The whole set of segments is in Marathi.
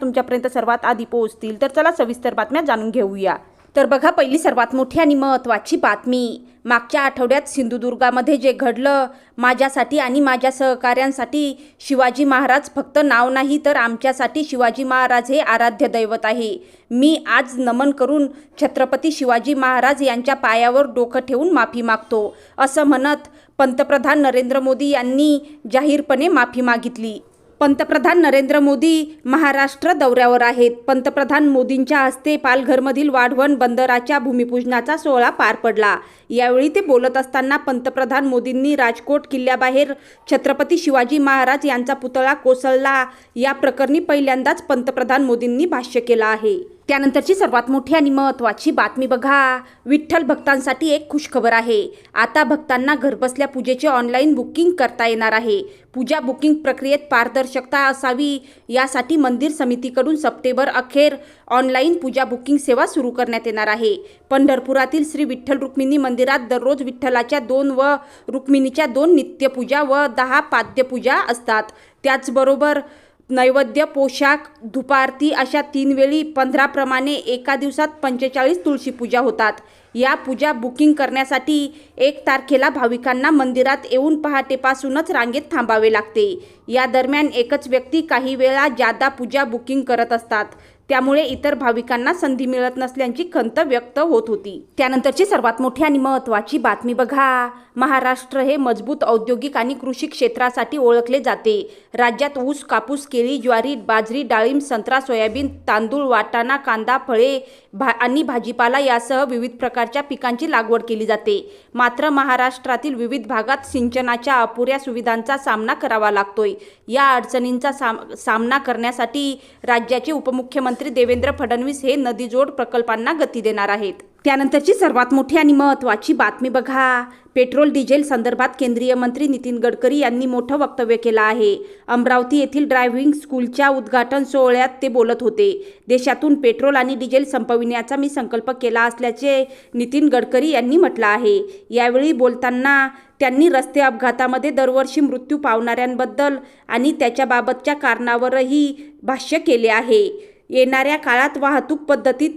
तुमच्यापर्यंत सर्वात आधी पोहोचतील. तर चला सविस्तर बातम्या जाणून घेऊया. तर बघा पहिली सर्वात मोठी आणि महत्त्वाची बातमी. मागच्या आठवड्यात सिंधुदुर्गामध्ये जे घडलं माझ्यासाठी आणि माझ्या सहकाऱ्यांसाठी शिवाजी महाराज फक्त नाव नाही तर आमच्यासाठी शिवाजी महाराज हे आराध्य दैवत आहे. मी आज नमन करून छत्रपती शिवाजी महाराज यांच्या पायावर डोकं ठेवून माफी मागतो. असं म्हणत पंतप्रधान नरेंद्र मोदी यांनी जाहीरपणे माफी मागितली. पंतप्रधान नरेंद्र मोदी महाराष्ट्र दौऱ्यावर आहेत. पंतप्रधान मोदींच्या हस्ते पालघरमधील वाढवण बंदराच्या भूमिपूजनाचा सोहळा पार पडला. यावेळी ते बोलत असताना पंतप्रधान मोदींनी राजकोट किल्ल्याबाहेर छत्रपती शिवाजी महाराज यांचा पुतळा कोसळला. या प्रकरणी पहिल्यांदाच पंतप्रधान मोदींनी भाष्य केलं आहे. त्यानंतरची सर्वात मोठी आणि महत्त्वाची बातमी बघा. विठ्ठल भक्तांसाठी एक खुशखबर आहे. आता भक्तांना घरबसल्या पूजेचे ऑनलाईन बुकिंग करता येणार आहे. पूजा बुकिंग प्रक्रियेत पारदर्शकता असावी यासाठी मंदिर समितीकडून सप्टेंबर अखेर ऑनलाईन पूजा बुकिंग सेवा सुरू करण्यात येणार आहे. पंढरपुरातील श्री विठ्ठल रुक्मिणी मंदिरात दररोज विठ्ठलाच्या दोन व रुक्मिणीच्या दोन नित्यपूजा व दहा पाद्यपूजा असतात. त्याचबरोबर नैवेद्य पोशाख धुपारती अशा तीन वेळी पंधराप्रमाणे एका दिवसात पंचेचाळीस तुळशी पूजा होतात. या पूजा बुकिंग करण्यासाठी एक तारखेला भाविकांना मंदिरात येऊन पहाटेपासूनच रांगेत थांबावे लागते. या दरम्यान एकच व्यक्ती काही वेळा जादा पूजा बुकिंग करत असतात. त्यामुळे इतर भाविकांना संधी मिळत नसल्याची खंत व्यक्त होत होती. त्यानंतरची सर्वात मोठी आणि महत्त्वाची बातमी बघा. महाराष्ट्र हे मजबूत औद्योगिक आणि कृषी क्षेत्रासाठी ओळखले जाते. राज्यात ऊस कापूस केळी ज्वारी बाजरी डाळिंब संत्रा सोयाबीन तांदूळ वाटाणा कांदा फळे भा आणि भाजीपाला यासह विविध प्रकारच्या पिकांची लागवड केली जाते. मात्र महाराष्ट्रातील विविध भागात सिंचनाच्या अपुऱ्या सुविधांचा सामना करावा लागतोय. या अडचणींचा साम सामना करण्यासाठी राज्याचे उपमुख्यमंत्री देवेंद्र फडणवीस हे नदीजोड प्रकल्पांना गती देणार आहेत. त्यानंतरची सर्वात मोठी आणि महत्त्वाची बातमी बघा. पेट्रोल डिझेल संदर्भात केंद्रीय मंत्री नितीन गडकरी यांनी मोठं वक्तव्य केलं आहे. अमरावती येथील ड्रायव्हिंग स्कूलच्या उद्घाटन सोहळ्यात ते बोलत होते. देशातून पेट्रोल आणि डिझेल संपविण्याचा मी संकल्प केला असल्याचे नितीन गडकरी यांनी म्हटलं आहे. यावेळी बोलताना त्यांनी रस्ते अपघातामध्ये दरवर्षी मृत्यू पावणाऱ्यांबद्दल आणि त्याच्याबाबतच्या कारणावरही भाष्य केले आहे. येणाऱ्या काळात वाहतूक पद्धतीत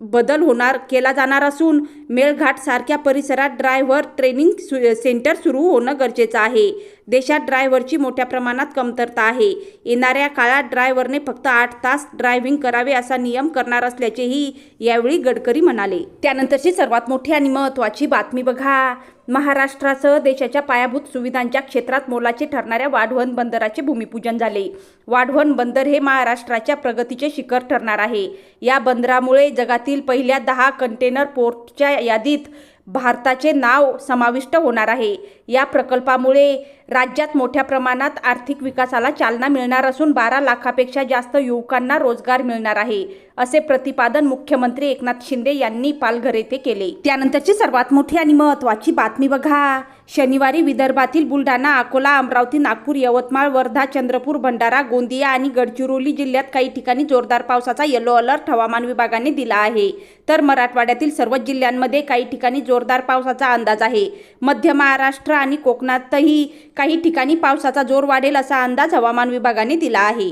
बदल होणार केला जाणार असून मेळघाट सारख्या परिसरात ड्रायव्हर ट्रेनिंग सु सेंटर सुरू होणं गरजेचं आहे. देशात ड्रायव्हरची मोठ्या प्रमाणात कमतरता आहे. येणाऱ्या काळात ड्रायव्हरने फक्त आठ तास ड्रायव्हिंग करावे असा नियम करणार असल्याचेही यावेळी गडकरी म्हणाले. त्यानंतरची सर्वात मोठी आणि महत्त्वाची बातमी बघा. महाराष्ट्रासह देशाच्या पायाभूत सुविधांच्या क्षेत्रात मोलाचे ठरणाऱ्या वाढवण बंदराचे भूमिपूजन झाले. वाढवण बंदर हे महाराष्ट्राच्या प्रगतीचे शिखर ठरणार आहे. या बंदरामुळे जगातील पहिल्या दहा कंटेनर पोर्टच्या यादीत भारताचे नाव समाविष्ट होणार आहे. या प्रकल्पामुळे राज्यात मोठ्या प्रमाणात आर्थिक विकासाला चालना मिळणार असून बारा लाखापेक्षा जास्त युवकांना रोजगार मिळणार आहे असे प्रतिपादन मुख्यमंत्री एकनाथ शिंदे यांनी पालघर येथे केले. त्यानंतरची सर्वात मोठी आणि महत्त्वाची बातमी बघा. शनिवारी विदर्भातील बुलढाणा अकोला अमरावती नागपूर यवतमाळ वर्धा चंद्रपूर भंडारा गोंदिया आणि गडचिरोली जिल्ह्यात काही ठिकाणी जोरदार पावसाचा येलो अलर्ट हवामान विभागाने दिला आहे. तर मराठवाड्यातील सर्वच जिल्ह्यांमध्ये काही ठिकाणी जोरदार पावसाचा अंदाज आहे. मध्य महाराष्ट्र आणि कोकणातही काही ठिकाणी पावसाचा जोर वाढेल असा अंदाज हवामान विभागाने दिला आहे.